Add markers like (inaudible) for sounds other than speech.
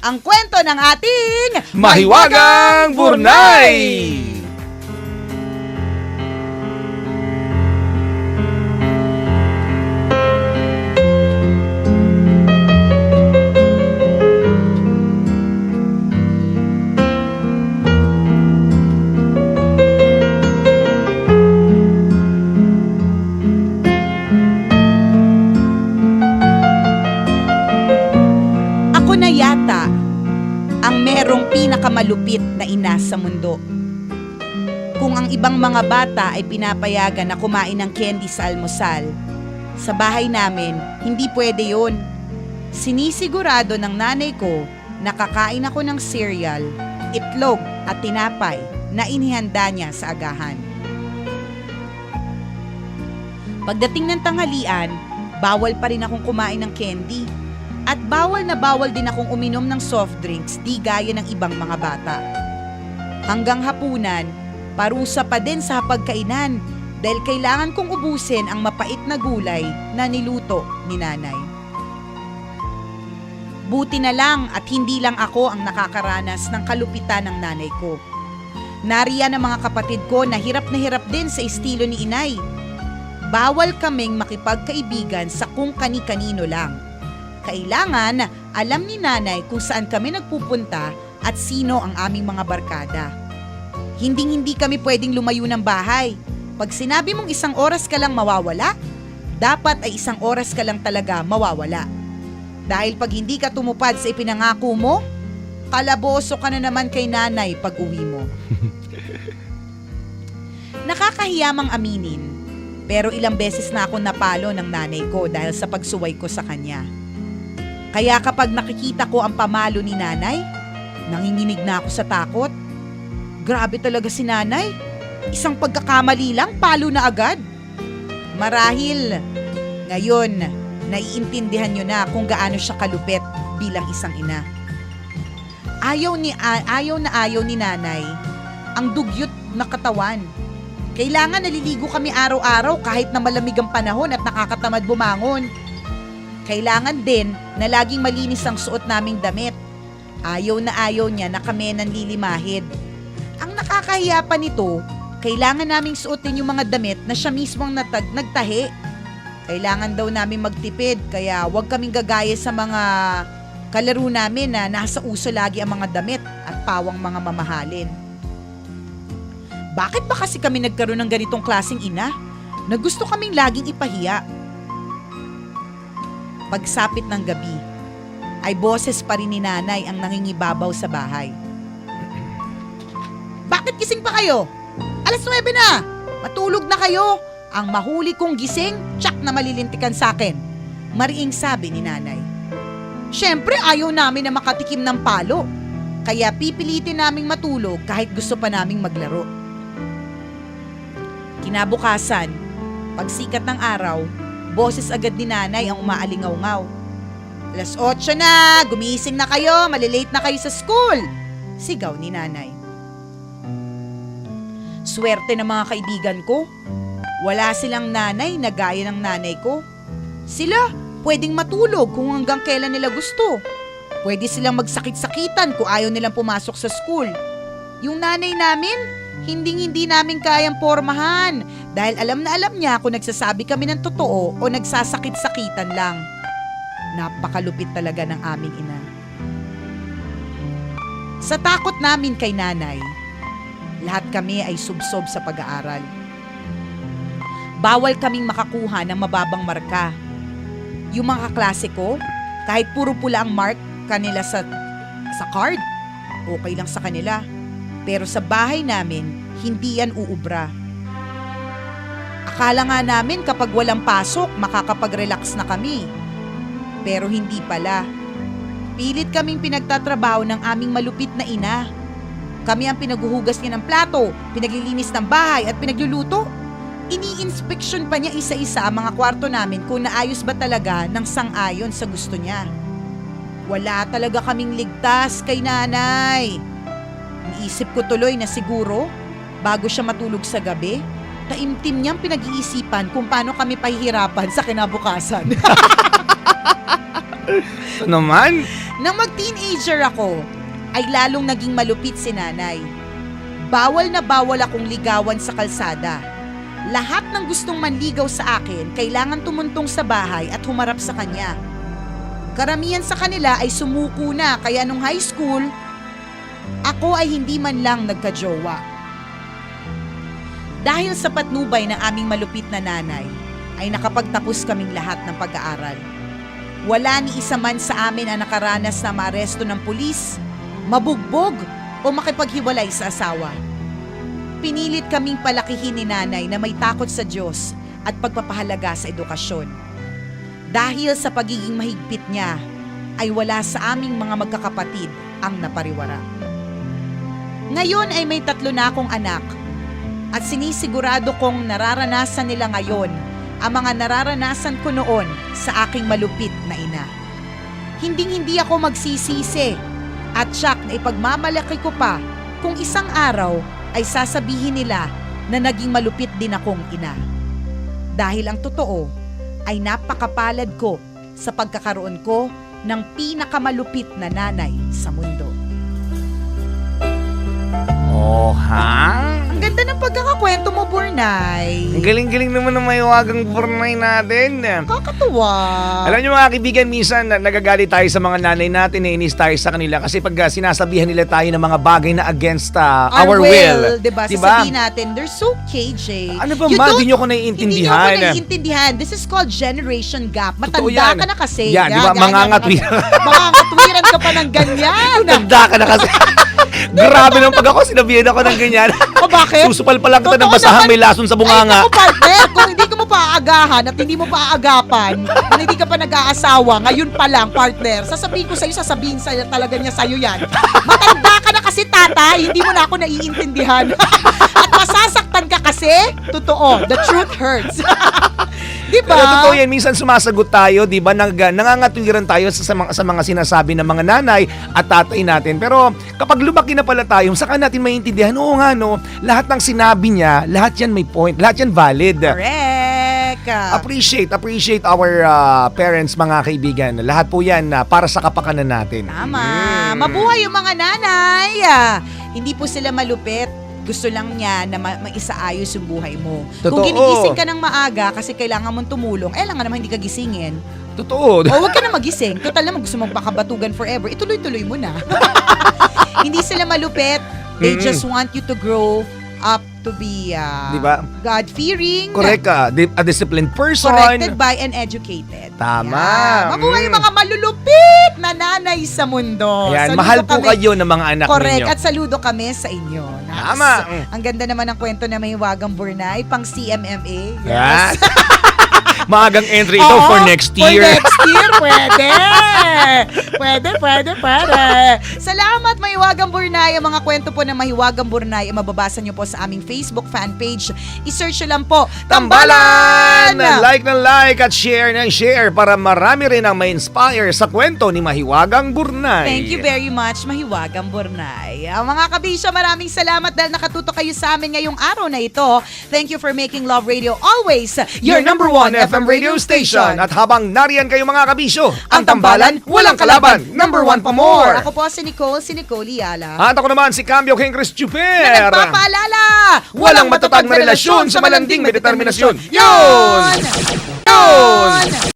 ang kwento ng ating Mahiwagang Burnay! Ako pinakamalupit na ina sa mundo. Kung ang ibang mga bata ay pinapayagan na kumain ng candy sa almusal, sa bahay namin, hindi pwede yon. Sinisigurado ng nanay ko na kakain ako ng cereal, itlog at tinapay na inihanda niya sa agahan. Pagdating ng tanghalian, bawal pa rin akong kumain ng candy. At bawal na bawal din akong uminom ng soft drinks di gaya ng ibang mga bata. Hanggang hapunan, parusa pa din sa pagkainan dahil kailangan kong ubusin ang mapait na gulay na niluto ni nanay. Buti na lang at hindi lang ako ang nakakaranas ng kalupitan ng nanay ko. Nariyan ang mga kapatid ko na hirap na hirap din sa estilo ni inay. Bawal kaming makipagkaibigan sa kung kani-kanino lang. Kailangan alam ni nanay kung saan kami nagpupunta at sino ang aming mga barkada. Hinding-hindi kami pwedeng lumayo ng bahay. Pag sinabi mong isang oras ka lang mawawala, dapat ay isang oras ka lang talaga mawawala. Dahil pag hindi ka tumupad sa ipinangako mo, kalaboso ka na naman kay nanay pag uwi mo. (laughs) Nakakahiyamang aminin, pero ilang beses na ako napalo ng nanay ko dahil sa pagsuway ko sa kanya. Kaya kapag nakikita ko ang pamalo ni nanay, nanginginig na ako sa takot. Grabe talaga si nanay. Isang pagkakamali lang, palo na agad. Marahil, ngayon, naiintindihan nyo na kung gaano siya kalupit bilang isang ina. Ayaw ni ayaw na ayaw ni nanay ang dugyot na katawan. Kailangan naliligo kami araw-araw kahit na malamig ang panahon at nakakatamad bumangon. Kailangan din na laging malinis ang suot naming damit. Ayaw na ayaw niya na kami nanlilimahid. Ang nakakahiya pa nito, kailangan naming suotin yung mga damit na siya mismo ang natag, nagtahi. Kailangan daw namin magtipid kaya huwag kaming gagaya sa mga kalaro namin na nasa uso lagi ang mga damit at pawang mga mamahalin. Bakit ba kasi kami nagkaroon ng ganitong klaseng ina? Na gusto kaming laging ipahiya. Pagsapit ng gabi, ay boses pa rin ni nanay ang nangingibabaw sa bahay. Bakit gising pa kayo? Alas 9 na! Matulog na kayo! Ang mahuli kong gising, tsak na malilintikan sa akin. Mariing sabi ni nanay. Siyempre ayaw namin na makatikim ng palo. Kaya pipilitin naming matulog kahit gusto pa naming maglaro. Kinabukasan, pagsikat ng araw, boses agad ni nanay ang umaalingaw-ngaw. Alas 8 na, gumising na kayo, malilate na kayo sa school. Sigaw ni nanay. Swerte ng mga kaibigan ko. Wala silang nanay na gaya ng nanay ko. Sila, pwedeng matulog kung hanggang kailan nila gusto. Pwede silang magsakit-sakitan kung ayaw nilang pumasok sa school. Yung nanay namin, hinding-hindi namin kayang pormahan dahil alam na alam niya kung nagsasabi kami ng totoo o nagsasakit-sakitan lang. Napakalupit talaga ng aming ina. Sa takot namin kay nanay, lahat kami ay subsob sa pag-aaral. Bawal kaming makakuha ng mababang marka. Yung mga kaklase ko, kahit puro pula ang mark kanila sa, sa card, okay lang sa kanila. Pero sa bahay namin, hindi yan uubra. Akala nga namin kapag walang pasok, makakapag-relax na kami. Pero hindi pala. Pilit kaming pinagtatrabaho ng aming malupit na ina. Kami ang pinaguhugas niya ng plato, pinaglilinis ng bahay at pinagluluto. Ini-inspection pa niya isa-isa ang mga kwarto namin kung naayos ba talaga ng sang-ayon sa gusto niya. Wala talaga kaming ligtas kay nanay. Iniisip ko tuloy na siguro, bago siya matulog sa gabi, taimtim niyang pinag-iisipan kung paano kami pahihirapan sa kinabukasan. (laughs) Naman. Nang mag-teenager ako, ay lalong naging malupit si nanay. Bawal na bawal akong ligawan sa kalsada. Lahat ng gustong manligaw sa akin, kailangan tumuntong sa bahay at humarap sa kanya. Karamihan sa kanila ay sumuko na kaya nung high school, ako ay hindi man lang nagka-jowa. Dahil sa patnubay ng aming malupit na nanay, ay nakapagtapos kaming lahat ng pag-aaral. Wala ni isa man sa amin ang nakaranas na maaresto ng pulis, mabugbog o makipaghiwalay sa asawa. Pinilit kaming palakihin ni nanay na may takot sa Diyos at pagpapahalaga sa edukasyon. Dahil sa pagiging mahigpit niya, ay wala sa aming mga magkakapatid ang napariwara. Ngayon ay may tatlo na akong anak at sinisigurado kong nararanasan nila ngayon ang mga nararanasan ko noon sa aking malupit na ina. Hinding-hindi ako magsisisi at siyak na ipagmamalaki ko pa kung isang araw ay sasabihin nila na naging malupit din akong ina. Dahil ang totoo ay napakapalad ko sa pagkakaroon ko ng pinakamalupit na nanay sa mundo. Oh, ha? Pagkakakwento mo, Burnay. Ang galing-galing naman ng mahiwagang burnay natin. Kakatuwa. Alam niyo mga kaibigan, minsan na- nagagalit tayo sa mga nanay natin, nainis tayo sa kanila kasi pag ah, sinasabihan nila tayo ng mga bagay na against ah, our, will. Diba? Diba? Sasabihin natin, they're so KJ. Ano ba, You ma? don't- Di niyo ko Hindi nyo naiintindihan. ako naiintindihan. This is called generation gap. Totoo Matanda yan. ka na kasi. Yan, di ba? Ganyan, Mangangatwiran. Mangangatwiran ka pa ng ganyan. (laughs) Tanda ka na kasi. (laughs) Grabe nang pag ako sinabihan ako ng ganyan. O bakit? Susupal pa lang kita ng Totoo basahang naman. may lason sa Ay, bunganga. naku, partner, kung hindi ka mo paaagahan at hindi mo paaagapan, kung hindi ka pa nag-aasawa, ngayon pa lang, partner, sasabihin ko sa'yo, sasabihin sa'yo talaga niya sa'yo yan. Matanda ka na kasi, tatay, hindi mo na ako naiintindihan. (laughs) at masasaktan ka kasi, totoo, the truth hurts. (laughs) Di ba? Pero totoo yan, minsan sumasagot tayo, di ba? Nang, nangangatwiran tayo sa, sa, mga, sa mga sinasabi ng mga nanay at tatay natin. Pero kapag lumaki na pala tayo, saka natin maintindihan, oo nga no, lahat ng sinabi niya, lahat yan may point, lahat yan valid. Correct. Appreciate, appreciate our uh, parents, mga kaibigan. Lahat po yan uh, para sa kapakanan natin. Tama. Mm. Mabuhay yung mga nanay. Ah, hindi po sila malupit. Gusto lang niya na ma- maisaayos yung buhay mo. Kung Totoo. ginigising ka ng maaga kasi kailangan mong tumulong, eh lang nga naman hindi ka gisingin. Totoo. O huwag ka na magising. Total naman gusto mong pakabatugan forever. Ituloy-tuloy mo na. (laughs) hindi sila malupit. They Mm-mm. just want you to grow up to be ah, Di ba? God-fearing. Correct ka. Di- a disciplined person. Corrected by and educated. Tama. Mabuhay yung Mm. mga malulupit na nanay sa mundo. Ayan, Saludo mahal po kami. kayo ng mga anak Correct. ninyo. At saludo kami sa inyo. Naks. Tama. Mm. Ang ganda naman ng kwento na may wagang burnay, pang CMMA. Yes. (laughs) Maagang entry ito Oo, for next year. For next year, pwede. pwede, pwede, pwede. Salamat, Mahiwagang Burnay. Ang mga kwento po ng Mahiwagang Burnay, ay mababasa nyo po sa aming Facebook fan page. I-search nyo lang po, Tambalan! Like ng like at share ng share para marami rin ang ma-inspire sa kwento ni Mahiwagang Burnay. Thank you very much, Mahiwagang Burnay. Ang mga kabisya, maraming salamat dahil nakatuto kayo sa amin ngayong araw na ito. Thank you for making Love Radio always Your number one FM radio station. At habang nariyan kayo mga kabisyo, ang tambalan, walang kalaban. Number one pa more. Ako po si Nicole, si Nicole Yala. At ako naman si Cambio King Chris na Chuper. nagpapaalala, Walang matatag na relasyon sa malanding may determinasyon. Yun! Yun!